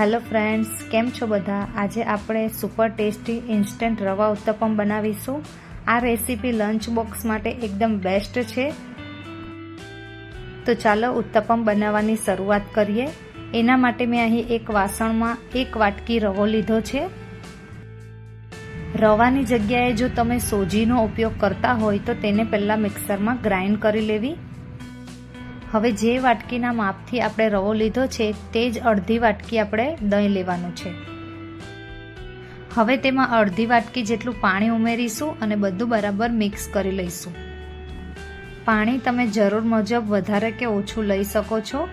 Hello friends કેમ છો બધા? આજે આપણે સુપર ટેસ્ટી ઇન્સ્ટન્ટ રવા ઉત્તપમ બનાવીશું. આ રેસીપી લંચ બોક્સ માટે એકદમ બેસ્ટ છે. તો ચાલો ઉત્તપમ બનાવવાની શરૂઆત કરીએ. એના માટે મેં અહીં એક વાસણમાં એક વાટકી રવો લીધો છે. રવાની જગ્યાએ જો તમે સોજીનો ઉપયોગ કરતા હોય તો તેને પહેલાં મિક્સરમાં ગ્રાઇન્ડ કરી લેવી. હવે જે વાટકીના માપથી આપણે રવો લીધો છે, તે જ અડધી વાટકી આપણે દહીં લેવાનું છે. હવે તેમાં અડધી વાટકી જેટલું પાણી ઉમેરીશું અને બધું બરાબર મિક્સ કરી લઈશું. પાણી તમે જરૂર મુજબ વધારે કે ઓછું લઈ શકો છો.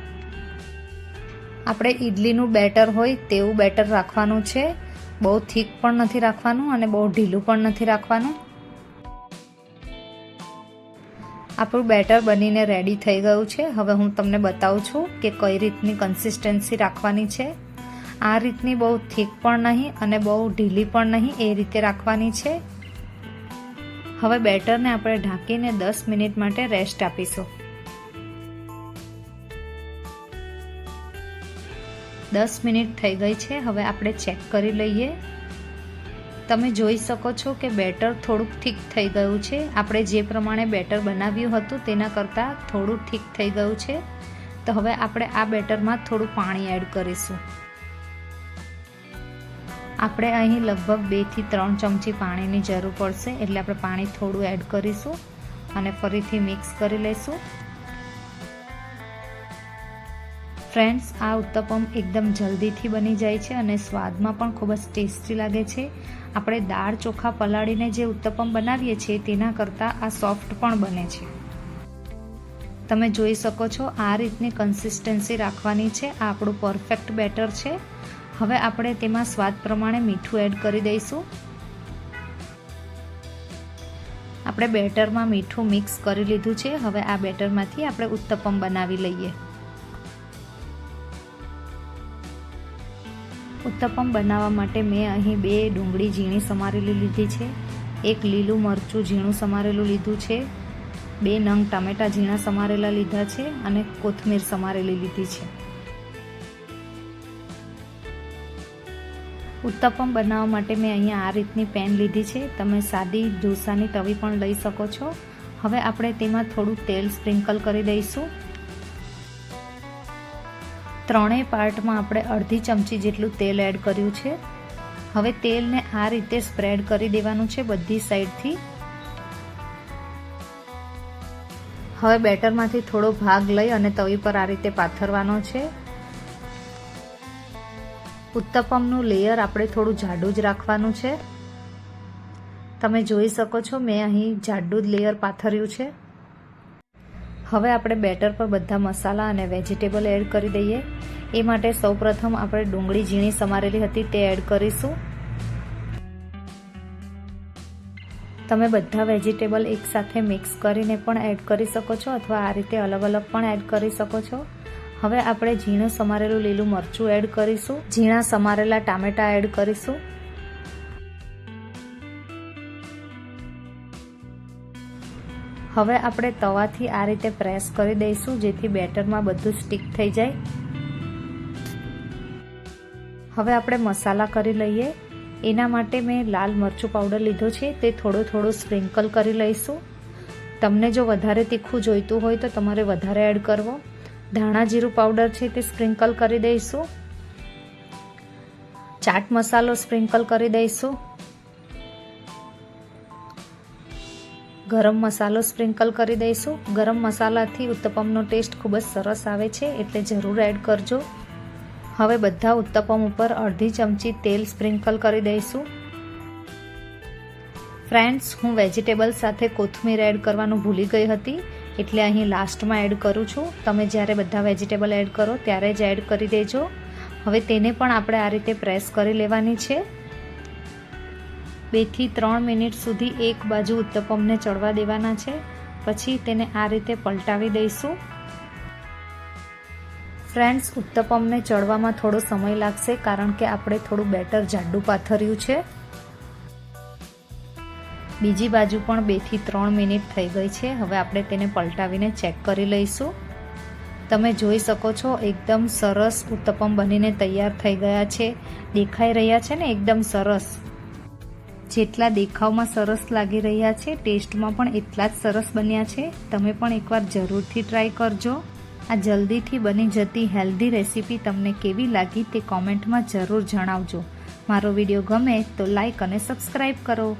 આપણે ઈડલીનું બેટર હોય તેવું બેટર રાખવાનું છે. બહુ થીક પણ નથી રાખવાનું અને બહુ ઢીલું પણ નથી રાખવાનું. આપણું બેટર બનીને રેડી થઈ ગયું છે. હવે હું તમને બતાવું છું કે કઈ રીતની કન્સિસ્ટન્સી રાખવાની છે. આ રીતની બહુ થીક પણ નહીં અને બહુ ઢીલી પણ નહીં એ રીતે રાખવાની છે. હવે બેટરને આપણે ઢાંકીને દસ મિનિટ માટે રેસ્ટ આપીશું. દસ મિનિટ થઈ ગઈ છે. હવે આપણે ચેક કરી લઈએ. તમે જોઈ શકો છો કે બેટર થોડુંક ઠીક થઈ ગયું છે. આપણે જે પ્રમાણે બેટર બનાવ્યું હતું તેના કરતાં થોડું ઠીક થઈ ગયું છે. તો હવે આપણે આ બેટરમાં થોડું પાણી એડ કરીશું. આપણે અહીં લગભગ બેથી ત્રણ ચમચી પાણીની જરૂર પડશે એટલે આપણે પાણી થોડું એડ કરીશું અને ફરીથી મિક્સ કરી લઈશું. ફ્રેન્ડ્સ, આ ઉત્તપમ એકદમ જલ્દીથી બની જાય છે અને સ્વાદમાં પણ ખૂબ જ ટેસ્ટી લાગે છે. આપણે દાળ ચોખા પલાળીને જે ઉત્તપમ બનાવીએ છીએ, તેના કરતાં આ સોફ્ટ પણ બને છે. તમે જોઈ શકો છો, આ રીતની કન્સિસ્ટન્સી રાખવાની છે. આ આપણું પરફેક્ટ બેટર છે. હવે આપણે તેમાં સ્વાદ પ્રમાણે મીઠું એડ કરી દઈશું. આપણે બેટરમાં મીઠું મિક્સ કરી લીધું છે. હવે આ બેટરમાંથી આપણે ઉત્તપમ બનાવી લઈએ. ઉત્તપમ બનાવવા માટે મેં અહીં બે ડુંગળી ઝીણી સમારેલી લીધી છે. એક લીલું મરચું ઝીણું સમારેલું લીધું છે. બે નંગ ટામેટાં ઝીણા સમારેલા લીધા છે અને કોથમીર સમારેલી લીધી છે. ઉત્તપમ બનાવવા માટે મેં અહીંયા આ રીતની પેન લીધી છે. તમે સાદી ઢોસાની તવી પણ લઈ શકો છો. હવે આપણે તેમાં થોડું તેલ સ્પ્રિંકલ કરી દઈશું. ત્રણેય પાર્ટમાં આપણે અડધી ચમચી જેટલું તેલ એડ કર્યું છે. હવે તેલને આ રીતે સ્પ્રેડ કરી દેવાનું છે બધી સાઈડથી હવે બેટરમાંથી થોડો ભાગ લઈ અને તવી પર આ રીતે પાથરવાનો છે. ઉત્તપમનું લેયર આપણે થોડું જાડું જ રાખવાનું છે. તમે જોઈ શકો છો મેં અહીં જાડું જ લેયર પાથર્યું છે. હવે આપણે બેટર પર બધા મસાલા અને વેજીટેબલ એડ કરી દઈએ. એ માટે સૌપ્રથમ આપણે ડુંગળી ઝીણી સમારેલી હતી તે એડ કરીશું. તમે બધા વેજીટેબલ એકસાથે મિક્સ કરીને પણ એડ કરી શકો છો અથવા આ રીતે અલગ અલગ પણ એડ કરી શકો છો. હવે આપણે ઝીણું સમારેલું લીલું મરચું એડ કરીશું. ઝીણા સમારેલા ટામેટા એડ કરીશું. હવે આપણે તવાથી આ રીતે પ્રેસ કરી દઈશું, જેથી બેટરમાં બધું સ્ટીક થઈ જાય. હવે આપણે મસાલા કરી લઈએ. એના માટે મેં લાલ મરચું પાવડર લીધો છે, તે થોડો થોડું સ્પ્રિંકલ કરી લઈશું. તમને જો વધારે તીખું જોઈતું હોય તો તમારે વધારે એડ કરવો. ધાણા જીરું પાવડર છે તે સ્પ્રિંકલ કરી દઈશું. ચાટ મસાલો સ્પ્રિંકલ કરી દઈશું. ગરમ મસાલો સ્પ્રિંકલ કરી દઈશું. ગરમ મસાલાથી ઉત્તપમનો ટેસ્ટ ખૂબ જ સરસ આવે છે, એટલે જરૂર એડ કરજો. હવે બધા ઉત્તપમ ઉપર અડધી ચમચી તેલ સ્પ્રિંકલ કરી દઈશું. ફ્રેન્ડ્સ હું વેજીટેબલ સાથે કોથમીર એડ કરવાનું ભૂલી ગઈ હતી, એટલે અહીં લાસ્ટમાં એડ કરું છું. તમે જ્યારે બધા વેજીટેબલ એડ કરો ત્યારે જ એડ કરી દેજો. હવે તેને પણ આપણે આ રીતે પ્રેસ કરી લેવાની છે. બેથી ત્રણ મિનિટ સુધી એક બાજુ ઉત્તપમને ચડવા દેવાના છે. પછી તેને આ રીતે પલટાવી દઈશું. ફ્રેન્ડ્સ, ઉત્તપમને ચડવામાં થોડો સમય લાગશે કારણ કે આપણે થોડું બેટર જાડું પાથર્યું છે. બીજી બાજુ પણ બેથી ત્રણ મિનિટ થઈ ગઈ છે. હવે આપણે તેને પલટાવીને ચેક કરી લઈશું. તમે જોઈ શકો છો, એકદમ સરસ ઉત્તપમ બનીને તૈયાર થઈ ગયા છે. દેખાઈ રહ્યા છે ને? એકદમ સરસ. જેટલા દેખાવમાં સરસ લાગી રહ્યા છે, ટેસ્ટમાં પણ એટલા જ સરસ બન્યા છે. તમે પણ એકવાર જરૂરથી ટ્રાય કરજો. આ જલ્દીથી બની જતી હેલ્ધી રેસીપી તમને કેવી લાગી તે કોમેન્ટમાં જરૂર જણાવજો. મારો વીડિયો ગમે તો લાઈક અને સબસ્ક્રાઈબ કરો.